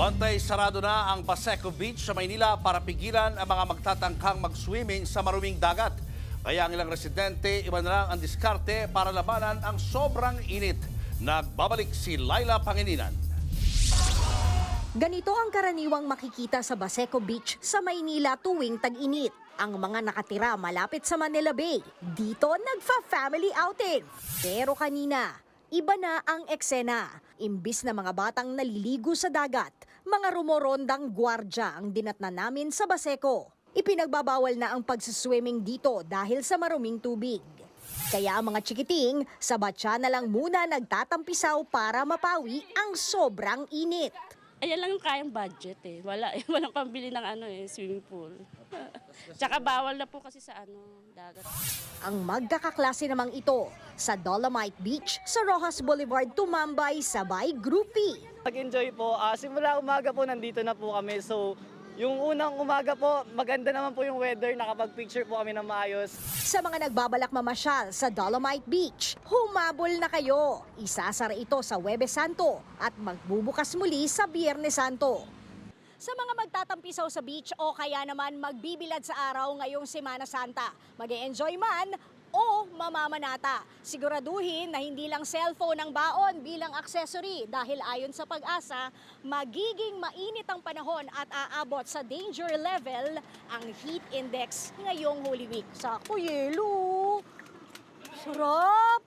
Bantay sarado na ang Paseco Beach sa Maynila para pigilan ang mga magtatangkang mag-swimming sa maruming dagat. Kaya ang ilang residente, iba na lang ang diskarte para labanan ang sobrang init. Nagbabalik si Laila Pangilinan. Ganito ang karaniwang makikita sa Baseco Beach sa Maynila tuwing tag-init. Ang mga nakatira malapit sa Manila Bay, dito nagfa-family outing. Pero kanina, iba na ang eksena. Imbis na mga batang naliligo sa dagat, mga rumorondang gwardya ang dinatna namin sa Baseco. Ipinagbabawal na ang pagsiswimming dito dahil sa maruming tubig. Kaya ang mga chikiting, sa batya na lang muna nagtatampisaw para mapawi ang sobrang init. Ayan lang yung kayang budget eh. Wala eh. Walang pambili ng ano eh, swimming pool. Tsaka bawal na po kasi sa ano, dagat. Ang magkakaklase namang ito sa Dolomite Beach sa Rojas Boulevard tumambay sabay groupie. Nag-enjoy po. Ah, simula umaga po nandito na po kami. So, yung unang umaga po, maganda naman po yung weather. Nakapag-picture po kami ng maayos. Sa mga nagbabalak mamasyal sa Dolomite Beach, humabol na kayo. Isasara ito sa Webes Santo at magbubukas muli sa Biyernes Santo. Sa mga magtatampisaw sa beach o kaya naman magbibilad sa araw ngayong Semana Santa, mag enjoy man o mamamanata. Siguraduhin na hindi lang cellphone ang baon bilang accessory dahil ayon sa pag-asa, magiging mainit ang panahon at aabot sa danger level ang heat index ngayong Holy Week. Sakto, yelo! Sarap!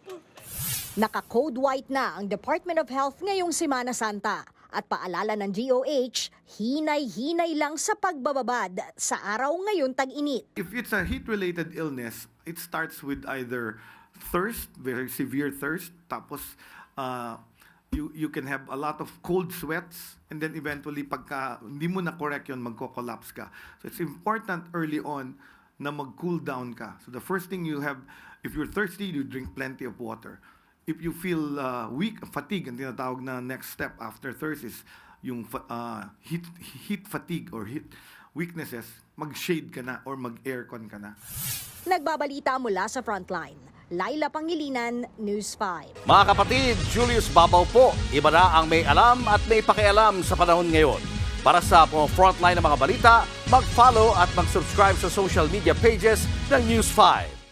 Naka-code white na ang Department of Health ngayong Semana Santa. At paalala ng DOH, hinay-hinay lang sa pagbababad sa araw ngayon tag-init. If it's a heat-related illness, it starts with either thirst, very severe thirst, tapos uh, you you can have a lot of cold sweats, and then eventually pagka hindi mo na correct yun, magko-collapse ka. So it's important early on na mag-cool down ka. So the first thing you have, if you're thirsty, you drink plenty of water. If you feel uh, weak, fatigue, ang tinatawag na next step after thirst is yung fa- uh, heat, heat fatigue or heat weaknesses, mag-shade ka na or mag-aircon ka na. Nagbabalita mula sa Frontline. Laila Pangilinan, News 5. Mga kapatid, Julius Babaw po. Iba na ang may alam at may pakialam sa panahon ngayon. Para sa mga frontline ng mga balita, mag-follow at mag-subscribe sa social media pages ng News 5.